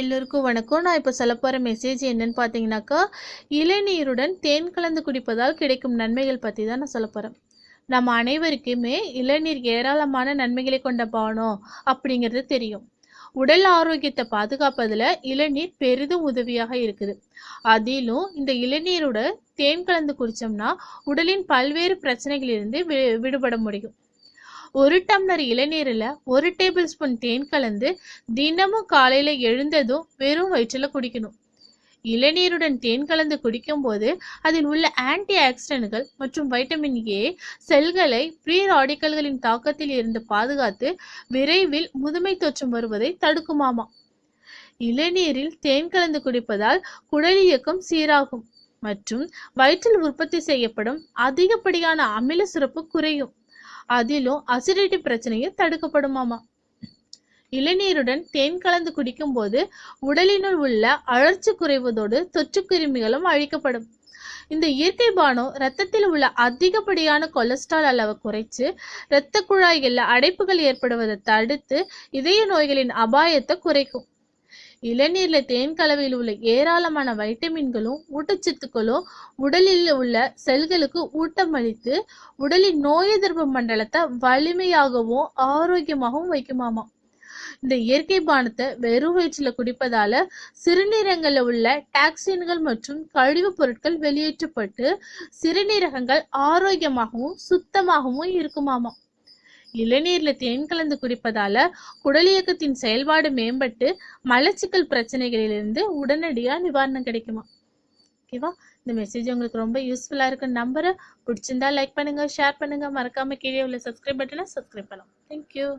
எல்லோருக்கும் வணக்கம். நான் இப்போ சொல்ல போகிற மெசேஜ் என்னன்னு பார்த்தீங்கன்னாக்கா இளநீருடன் தேன் கலந்து குடிப்பதால் கிடைக்கும் நன்மைகள் பற்றி தான் நான் சொல்ல போகிறேன் நம்ம அனைவருக்குமே இளநீர் ஏராளமான நன்மைகளை கொண்ட பானம் அப்படிங்கிறது தெரியும். உடல் ஆரோக்கியத்தை பாதுகாப்பதில் இளநீர் பெரிதும் உதவியாக இருக்குது. அதிலும் இந்த இளநீரோட தேன் கலந்து குடித்தோம்னா உடலின் பல்வேறு பிரச்சனைகளிலிருந்து வி விடுபட முடியும். ஒரு டம்ளர் இளநீரில் ஒரு டேபிள் ஸ்பூன் தேன் கலந்து தினமும் காலையில் எழுந்ததும் வெறும் வயிற்றில் குடிக்கணும். இளநீருடன் தேன் கலந்து குடிக்கும்போது அதில் உள்ள ஆன்டி ஆக்சிடென்ட்கள் மற்றும் வைட்டமின் ஏ செல்களை ப்ரீ ராடிக்கல்களின் தாக்கத்தில் இருந்து பாதுகாத்து விரைவில் முதுமை தோற்றம் வருவதை தடுக்குமாமா. இளநீரில் தேன் கலந்து குடிப்பதால் குடல் இயக்கம் சீராகும் மற்றும் வயிற்றில் உற்பத்தி செய்யப்படும் அதிகப்படியான அமில சுரப்பு குறையும். அதிலும் அசிடிட்டி பிரச்சனையும் தடுக்கப்படுமாமா? இளநீருடன் தேன் கலந்து குடிக்கும்போது உடலினுள் உள்ள அழற்சி குறைவதோடு தொற்றுக்கிருமிகளும் அழிக்கப்படும். இந்த இயற்கை பானம் ரத்தத்தில் உள்ள அதிகப்படியான கொலஸ்ட்ரால் அளவை குறைச்சு இரத்த குழாய்களில் அடைப்புகள் ஏற்படுவதை தடுத்து இதய நோய்களின் அபாயத்தை குறைக்கும். இளநீர்ல தேன் கலவையில் உள்ள ஏராளமான வைட்டமின்களும் ஊட்டச்சத்துக்களும் உடலில் உள்ள செல்களுக்கு ஊட்டமளித்து உடலின் நோய் எதிர்ப்பு மண்டலத்தை வலிமையாகவும் ஆரோக்கியமாகவும் வைக்குமாமா. இந்த இயற்கை பானத்தை வெறும் வயிற்றில் குடிப்பதால சிறுநீரகங்களில் உள்ள டாக்ஸின்கள் மற்றும் கழிவுப் பொருட்கள் வெளியேற்றப்பட்டு சிறுநீரகங்கள் ஆரோக்கியமாகவும் சுத்தமாகவும் இருக்குமாமா. இளநீர்ல தேன் கலந்து குடிப்பதால குடலியக்கத்தின் செயல்பாடு மேம்பட்டு மலச்சிக்கல் பிரச்சனைகளிலிருந்து உடனடியா நிவாரணம் கிடைக்குமா? ஓகேவா? இந்த மெசேஜ் உங்களுக்கு ரொம்ப யூஸ்ஃபுல்லா இருக்குன்னு நம்புறேன். பிடிச்சிருந்தா லைக் பண்ணுங்க ஷேர் பண்ணுங்க. மறக்காம கீழே உள்ள சப்ஸ்கிரைப் பட்டனை சப்ஸ்கிரைப் பண்ணலாம். தேங்க்யூ